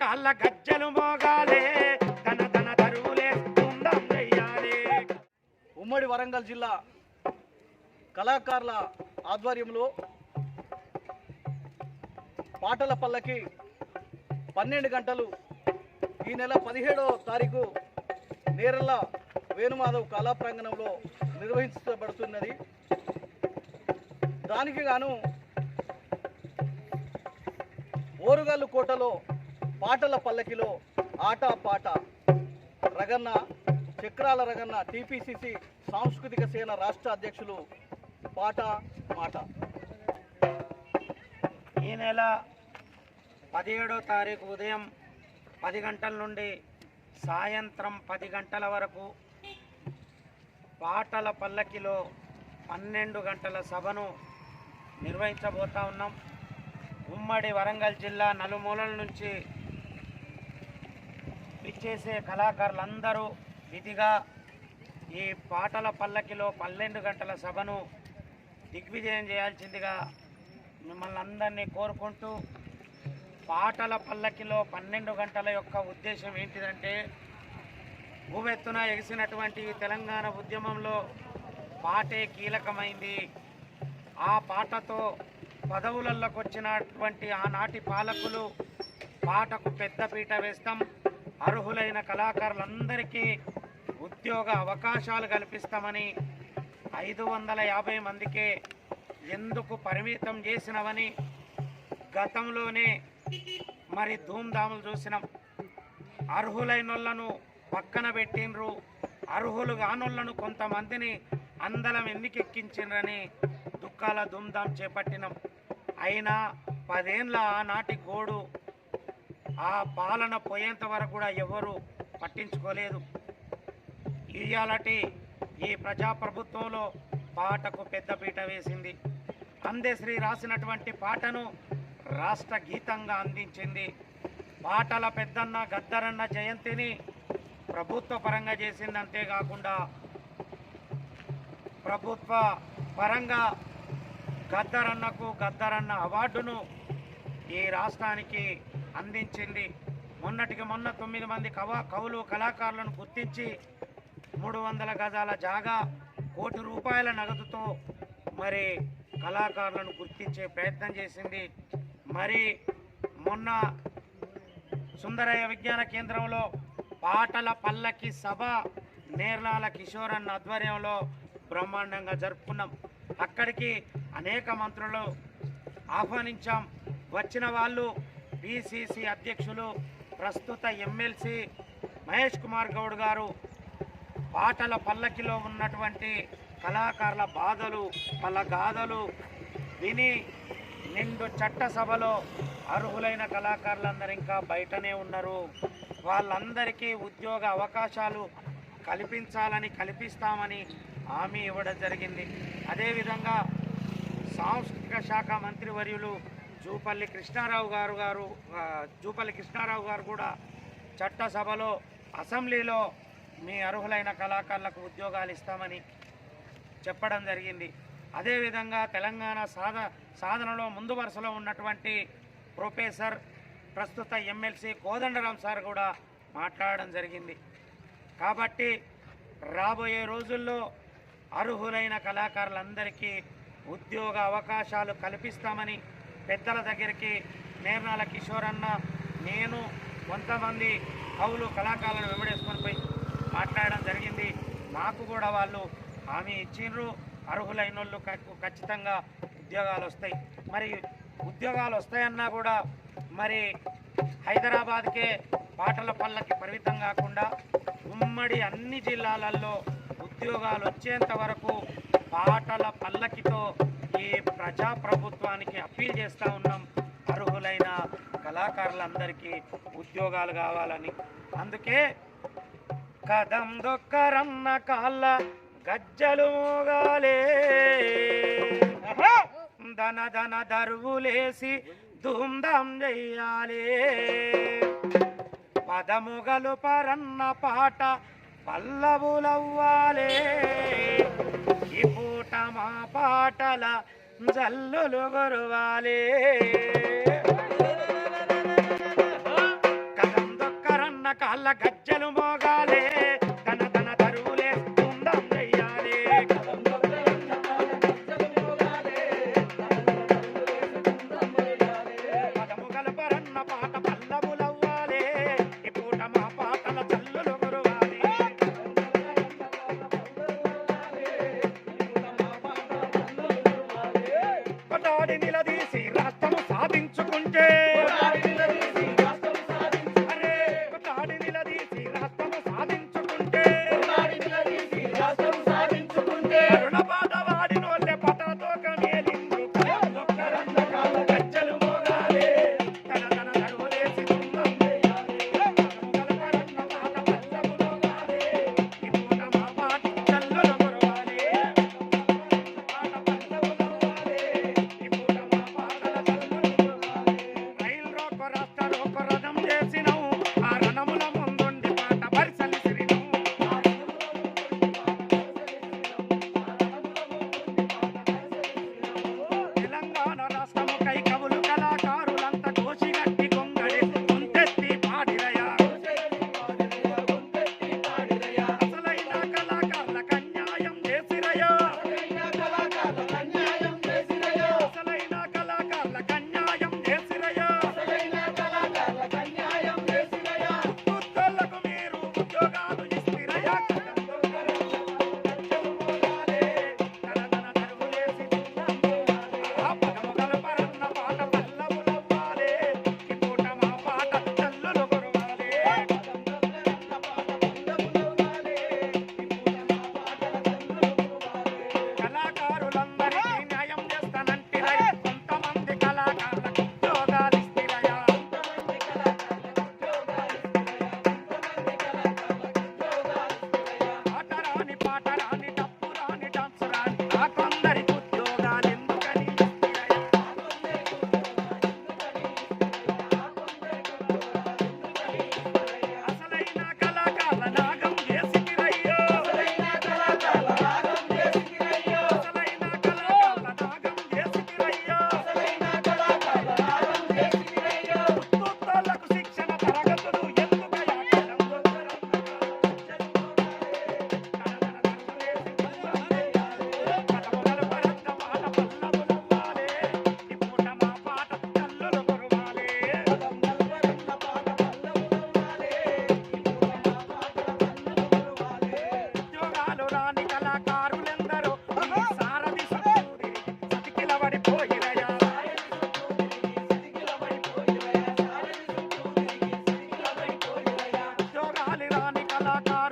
కాళ్ళ గజ్జలు మోగాలే. తన తన తరువులే ఉండం చెయ్యాలి. ఉమ్మడి వరంగల్ జిల్లా కళాకారుల ఆధ్వర్యంలో పాటల పల్లకి పన్నెండు గంటలు ఈ నెల పదిహేడవ తారీఖు నేరల వేణుమాధవ్ కళా ప్రాంగణంలో నిర్వహించబడుతున్నది. దానికి గాను ఓరుగల్లు కోటలో పాటల పల్లకిలో ఆట పాట. రగన్న చక్రాల రగన్న టీపీసీసీ సాంస్కృతిక సేన రాష్ట్ర అధ్యక్షులు పాట మాట. ఈ నెల పదిహేడో తారీఖు ఉదయం పది గంటల నుండి సాయంత్రం పది గంటల వరకు పాటల పల్లకిలో పన్నెండు గంటల సభను నిర్వహించబోతా ఉన్నాం. ఉమ్మడి వరంగల్ జిల్లా నలుమూలల నుంచి విచ్చేసే కళాకారులందరూ విధిగా ఈ పాటల పల్లకిలో పన్నెండు గంటల సభను దిగ్విజయం చేయాల్సిందిగా మిమ్మల్ని అందరినీ కోరుకుంటూ పాటల పల్లకిలో పన్నెండు గంటల యొక్క ఉద్దేశం ఏంటిదంటే భూవెత్తున ఎగిసినటువంటి తెలంగాణ ఉద్యమంలో పాటే కీలకమైంది. ఆ పాటతో పదవులలోకి వచ్చినటువంటి ఆనాటి పాలకులు పాటకు పెద్దపీట వేస్తాం. అర్హులైన కళాకారులందరికీ ఉద్యోగ అవకాశాలు కల్పిస్తామని ఐదు వందల యాభై మందికే ఎందుకు పరిమితం చేసినవని గతంలోనే మరి ధూమ్ధాములు చూసినాం. అర్హులైన వాళ్ళను పక్కన పెట్టిండ్రు. అర్హులు కానోళ్ళను కొంతమందిని అందలం ఎన్నికెక్కించినరని దుఃఖాల ధూమ్ధాం చేపట్టినాం. అయినా పదేండ్ల ఆనాటి గోడు ఆ పాలన పోయేంత వరకు కూడా ఎవరు పట్టించుకోలేదు. ఇయాలటి ఈ ప్రజాప్రభుత్వంలో పాటకు పెద్దపీట వేసింది. అందశ్రీ రాసినటువంటి పాటను రాష్ట్ర గీతంగా అందించింది. పాటల పెద్దన్న గద్దరన్న జయంతిని ప్రభుత్వ పరంగా చేసింది అంతేకాకుండా ప్రభుత్వ పరంగా గద్దరన్నకు గద్దరన్న అవార్డును ఈ రాష్ట్రానికి అందించింది. మొన్నటికి మొన్న తొమ్మిది మంది కవ కవులు కళాకారులను గుర్తించి మూడు వందల గజాల జాగా కోటి రూపాయల నగదుతో మరి కళాకారులను గుర్తించే ప్రయత్నం చేసింది. మరి మొన్న సుందరయ్య విజ్ఞాన కేంద్రంలో పాటల పల్లకి సభ నేర్లాల కిషోర్ అన్న ఆధ్వర్యంలో బ్రహ్మాండంగా జరుపుకున్నాం. అక్కడికి అనేక మంత్రులు ఆహ్వానించాం. వచ్చిన వాళ్ళు బీసీసీ అధ్యక్షులు ప్రస్తుత ఎమ్మెల్సీ మహేష్ కుమార్ గౌడ్ గారు పాటల పల్లకిలో ఉన్నటువంటి కళాకారుల బాధలు వాళ్ళ గాథలు విని నిండు చట్టసభలో అర్హులైన కళాకారులందరూ ఇంకా బయటనే ఉన్నారు వాళ్ళందరికీ ఉద్యోగ అవకాశాలు కల్పించాలని కల్పిస్తామని హామీ ఇవ్వడం జరిగింది. అదేవిధంగా సాంస్కృతిక శాఖ మంత్రివర్యులు జూపల్లి కృష్ణారావు గారు గారు జూపల్లి కృష్ణారావు గారు కూడా చట్టసభలో అసెంబ్లీలో మీ అర్హులైన కళాకారులకు ఉద్యోగాలు ఇస్తామని చెప్పడం జరిగింది. అదేవిధంగా తెలంగాణ సాధ సాధనలో ముందు వరుసలో ఉన్నటువంటి ప్రొఫెసర్ ప్రస్తుత ఎమ్మెల్సీ కోదండరాం సార్ కూడా మాట్లాడడం జరిగింది. కాబట్టి రాబోయే రోజుల్లో అర్హులైన కళాకారులందరికీ ఉద్యోగ అవకాశాలు కల్పిస్తామని పెద్దల దగ్గరికి నేర్నాల కిషోర్ అన్న నేను కొంతమంది కవులు కళాకారులను వెంబడేసుకొని పోయి మాట్లాడడం జరిగింది. నాకు కూడా వాళ్ళు హామీ ఇచ్చిండ్రు. అర్హులైన వాళ్ళు ఖచ్చితంగా ఉద్యోగాలు వస్తాయి. మరి ఉద్యోగాలు వస్తాయన్నా కూడా మరి హైదరాబాద్కే పాటల పల్లకి పరిమితం కాకుండా ఉమ్మడి అన్ని జిల్లాలలో ఉద్యోగాలు వచ్చేంత వరకు పాటల పల్లకితో ఈ ప్రజాప్రభుత్వానికి అప్పీల్ చేస్తూ ఉన్నాం. అర్హులైన కళాకారులందరికీ ఉద్యోగాలు కావాలని. అందుకే కదం దొక్కరన్న కాళ్ళ గజ్జలు మోగాలే. దన దన దరువులేసి ధూమ్ధాం చెయ్యాలి పదముగలు పరన్న పాట పల్లవులవ్వాలే. తమ పాటల జల్లులు గురువాలే. కదం దొక్కరన్న కాళ్ళ గజ్జలు మోగాలే. টাকার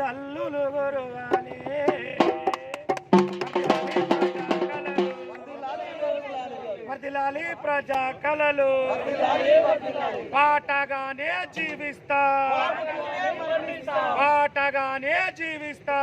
చల్లులు గురువానే వర్దిలాలి ప్రజా కళలు పాటగానే జీవిస్తా. పాటగానే జీవిస్తా.